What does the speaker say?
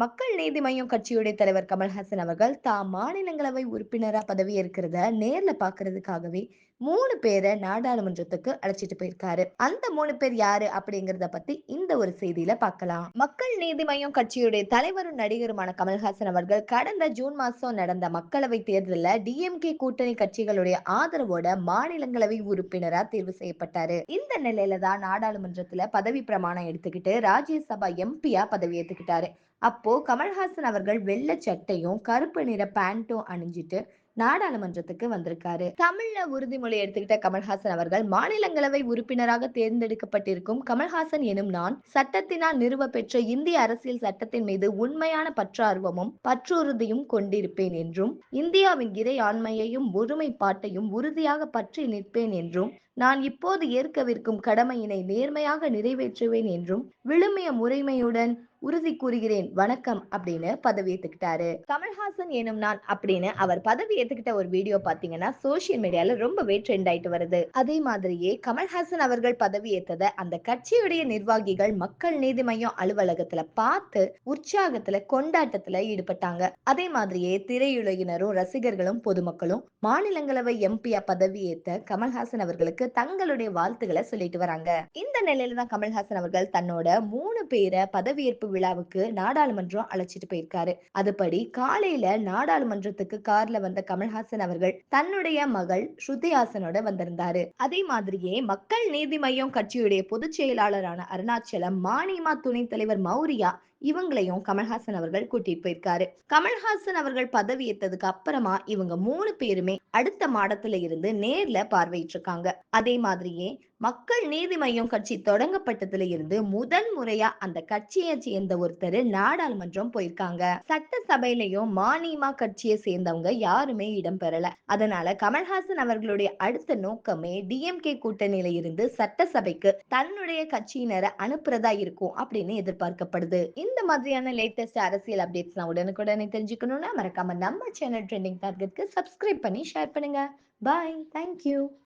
மக்கள் நீதி மையம் கட்சியுடைய தலைவர் கமல்ஹாசன் அவர்கள் தாம் மாநிலங்களவை உறுப்பினரா பதவி இருக்கிறத நேர்ல பாக்குறதுக்காகவே மூணு பேரை நாடாளுமன்றத்துக்கு அழைச்சிட்டு போயிருக்காரு. அந்த மூணு பேர் யாரு அப்படிங்கறத பத்தி இந்த ஒரு செய்தியில பார்க்கலாம். மக்கள் நீதி மையம் கட்சியுடைய தலைவரும் நடிகருமான கமல்ஹாசன் அவர்கள் கடந்த ஜூன் மாசம் நடந்த மக்களவை தேர்தலில் டிஎம்கே கூட்டணி கட்சிகளுடைய ஆதரவோட மாநிலங்களவை உறுப்பினரா தேர்வு செய்யப்பட்டாரு. இந்த நிலையில தான் நாடாளுமன்றத்துல பதவி பிரமாணம் எடுத்துக்கிட்டு ராஜ்யசபா எம்பியா பதவி ஏத்துக்கிட்டாரு அப்போ கமல்ஹாசன் அவர்கள் வெள்ளை சட்டையும் கருப்பு நிற பேண்ட்டும் அணிஞ்சிட்டு நாடாளுமன்றத்துக்கு வந்திருக்காரு. தமிழ்ல உறுதிமொழி எடுத்துக்கிட்ட கமல்ஹாசன் அவர்கள் மாநிலங்களவை உறுப்பினராக தேர்ந்தெடுக்கப்பட்டிருக்கும் கமல்ஹாசன் எனும் நான் சட்டத்தினால் நிறுவ பெற்ற இந்திய அரசியல் சட்டத்தின் மீது உண்மையான பற்றார்வமும் பற்றுறுதியும் கொண்டிருப்பேன் என்றும் இந்தியாவின் இறையாண்மையையும் ஒருமைப்பாட்டையும் உறுதியாக பற்றி நிற்பேன் என்றும் நான் இப்போது ஏற்கவிருக்கும் கடமையினை நேர்மையாக நிறைவேற்றுவேன் என்றும் விழுமிய முறைமையுடன் உறுதி கூறுகிறேன் வணக்கம் அப்படின்னு பதவி ஏத்துக்கிட்டாரு. கமல்ஹாசன் எனும் நான் அப்படின்னு அவர் பதவி ஏத்துக்கிட்ட ஒரு வீடியோ பாத்தீங்கன்னா சோசியல் மீடியால ரொம்பவே ட்ரெண்ட் ஆயிட்டு வருது. அதே மாதிரியே கமல்ஹாசன் அவர்கள் பதவி ஏத்தத அந்த கட்சியுடைய நிர்வாகிகள் மக்கள் நீதி மையம் அலுவலகத்துல பார்த்து உற்சாகத்துல கொண்டாட்டத்துல ஈடுபட்டாங்க. அதே மாதிரியே திரையுலகினரும் ரசிகர்களும் பொதுமக்களும் மாநிலங்களவை எம்பியா பதவி ஏத்த கமல்ஹாசன் அவர்களுக்கு தங்களுடைய வாழ்த்துக்களை சொல்லிட்டு வராங்க. இந்த நிலையில தான் கமல்ஹாசன் அவர்கள் தன்னோட மூணு பேரை பதவியேற்பு விழாவுக்கு நாடாளுமன்றம் அழைச்சிட்டு போயிருக்காரு. அதுபடி காலையில நாடாளுமன்றத்துக்கு கார்ல வந்த கமல்ஹாசன் அவர்கள் தன்னுடைய மகள் ஸ்ருதிஹாசனோட வந்திருந்தாரு. அதே மாதிரியே மக்கள் நீதி மையம் கட்சியுடைய பொதுச் செயலாளரான அருணாச்சலம் மானியமா துணைத் தலைவர் மௌரியா இவங்களையும் கமல்ஹாசன் அவர்கள் கூட்டிட்டு போயிருக்காரு. கமல்ஹாசன் அவர்கள் பதவி ஏற்றதுக்கு அப்புறமா இவங்க மூணு பேருமே அடுத்த மாடத்துல இருந்து நேர்ல பார்வையிட்டிருக்காங்க. அதே மாதிரியே மக்கள் நீதி மையம் கட்சி தொடங்கப்பட்டதுல இருந்து முதன் முறையா அந்த கட்சியை சேர்ந்த ஒருத்தர் நாடாளுமன்றம் போயிருக்காங்க. சட்டசபையிலையும் மானியமா கட்சியை சேர்ந்தவங்க யாருமே இடம் பெறல. அதனால கமல்ஹாசன் அவர்களுடைய அடுத்த நோக்கமே டிஎம்கே கூட்டணியில இருந்து சட்டசபைக்கு தன்னுடைய கட்சியினரை அனுப்புறதா இருக்கும் அப்படின்னு எதிர்பார்க்கப்படுது. இந்த மாதிரியான லேட்டஸ்ட் அரசியல் அப்டேட்ஸ் நான் உடனுக்குடனே தெரிஞ்சுக்கணும்னா மறக்காம நம்ம சேனல் ட்ரெண்டிங் டார்கெட்க்கு சப்ஸ்கிரைப் பண்ணி ஷேர் பண்ணுங்க. Bye thank you